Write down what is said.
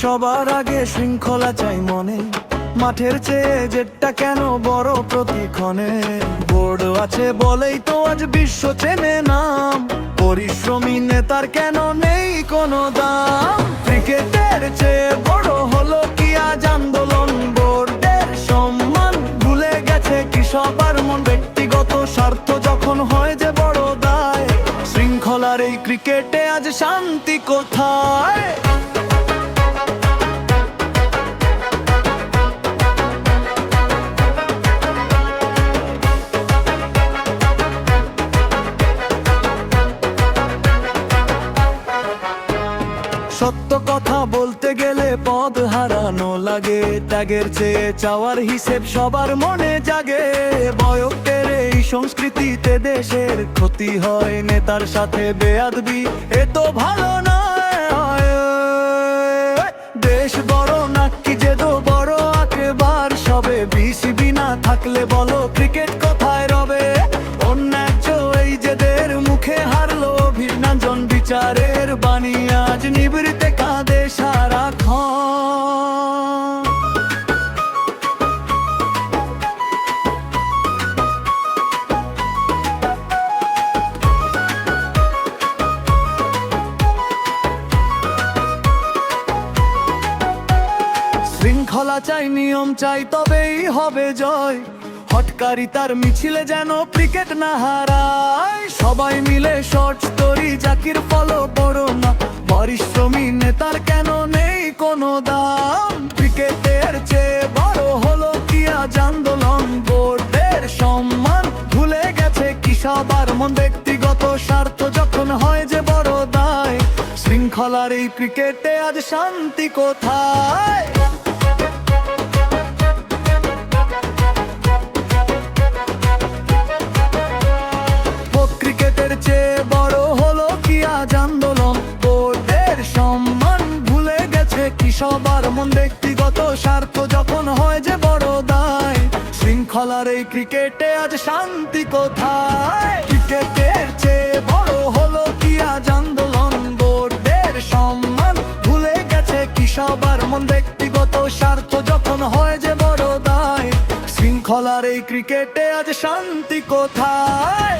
সবার আগে শৃঙ্খলা চাই মনে। মাঠের চেয়ে জেটটা কেন বড় প্রতিক্ষণে? বোর্ড আছে বলেই তো আজ বিশ্ব চেনে নাম। পরিশ্রমী নেতার কেন নেই কোনো দাম? ক্রিকেটের চেয়ে বড় হলো কি আজ আন্দোলন? বোর্ডের সম্মান ভুলে গেছে কি সবার মন ব্যক্তিগত স্বার্থ যখন হয় যে বড় দায়, শৃঙ্খলার এই ক্রিকেটে আজ শান্তি কোথায়? পদ হারানো লাগে, ত্যাগের চেয়ে চাওয়ার হিসেব সবার মনে জাগে। বয়কের এই সংস্কৃতিতে দেশের ক্ষতি হয়, নেতার সাথে বেয়াদবি, এ তো ভালো নয়। দেশ বড় নাকি যে বড় আকেবার, সবে বিসিবি না থাকলে বলো শৃঙ্খলা চাই, নিয়ম চাই, তবেই হবে জয়। হটকারি তার মিছিলে যেন ক্রিকেট না হারায়। সবাই মিলে শর্ট স্টোরি জাকির ফলো বড় না। পরিশ্রমী নেতার কেন নেই কোনো দাম? ক্রিকেটের চেয়ে বড় হলো কি আজ আন্দোলন? বোর্ডের সম্মান ভুলে গেছে কি সবার মন? ব্যক্তিগত স্বার্থ যখন হয় যে বড় দায়, শৃঙ্খলার এই ক্রিকেটে আজ শান্তি কোথায়? সবার মন ব্যক্তিগত স্বার্থ যখন হয় যে বড় দায়, শৃঙ্খলার এই ক্রিকেটে আজ শান্তি কোথায়? ক্রিকেটের চেয়ে বড় হলো কি আজ আন্দোলন? বোর্ডের সম্মান ভুলে গেছে কি সবার মন ব্যক্তিগত স্বার্থ যখন হয় যে বড় দায়, শৃঙ্খলার এই ক্রিকেটে আজ শান্তি কোথায়?